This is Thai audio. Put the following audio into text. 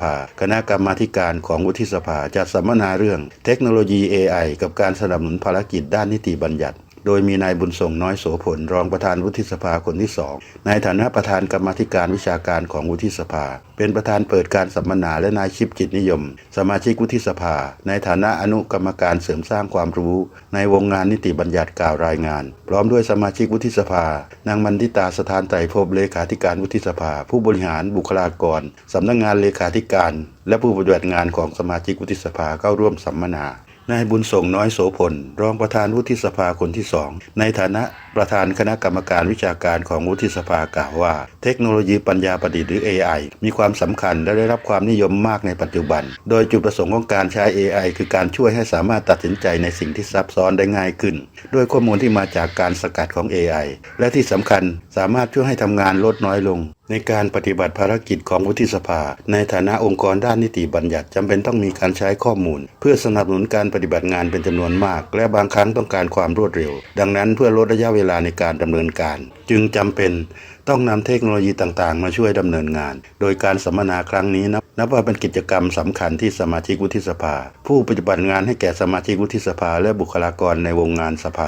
ภา คณะกรรมาการของวุฒิสภาจัดสัมมนาเรื่องเทคโนโลยี AI กับการสนับสนุนภารกิจด้านนิติบัญญัติ โดยมีนายบุญส่งน้อยโสผล รองประธานวุฒิสภาคนที่สองในฐานะประธานกรรมธิการวิชาการของวุฒิสภา เป็นประธานเปิดการสัมมนาและนายชิปจิตนิยม สมาชิกวุฒิสภา ในฐานะอนุกรรมการเสริมสร้างความรู้ ในวงงานนิติบัญญัติกล่าวรายงาน พร้อมด้วยสมาชิกวุฒิสภา นางมันทิตาสถานไตรภพเลขาธิการวุฒิสภา ผู้บริหารบุคลากรสำนักงานเลขาธิการ และผู้ปฏิบัติงานของสมาชิกวุฒิสภาเข้าร่วมสัมมนา นายบุญส่งน้อยโสพล รองประธานวุฒิสภาคนที่สอง ในฐานะประธานคณะกรรมการวิชาการของวุฒิสภากล่าวว่า เทคโนโลยีปัญญาประดิษฐ์หรือ AI มีความสำคัญและได้รับความนิยมมากในปัจจุบัน โดยจุดประสงค์ของการใช้ AI คือการช่วยให้สามารถตัดสินใจในสิ่งที่ซับซ้อนได้ง่ายขึ้น ด้วยข้อมูลที่มาจากการสกัดของ AI และที่สำคัญสามารถช่วยให้ทำงานลดน้อยลง ในการปฏิบัติภารกิจของวุฒิสภา ในฐานะองค์กรด้านนิติบัญญัติจำเป็นต้องมีการใช้ข้อมูล เพื่อสนับสนุนการปฏิบัติงานเป็นจำนวนมาก และบางครั้งต้องการความรวดเร็ว ดังนั้นเพื่อลดระยะเวลาในการดำเนินการ จึงจำเป็นต้องนำเทคโนโลยีต่างๆ มาช่วยดำเนินงาน โดยการสัมมนาครั้งนี้นับนับว่าเป็นกิจกรรมสำคัญที่สมาชิกวุฒิสภา ผู้ปฏิบัติงานให้แก่สมาชิกวุฒิสภา และบุคลากรในวงงานสภา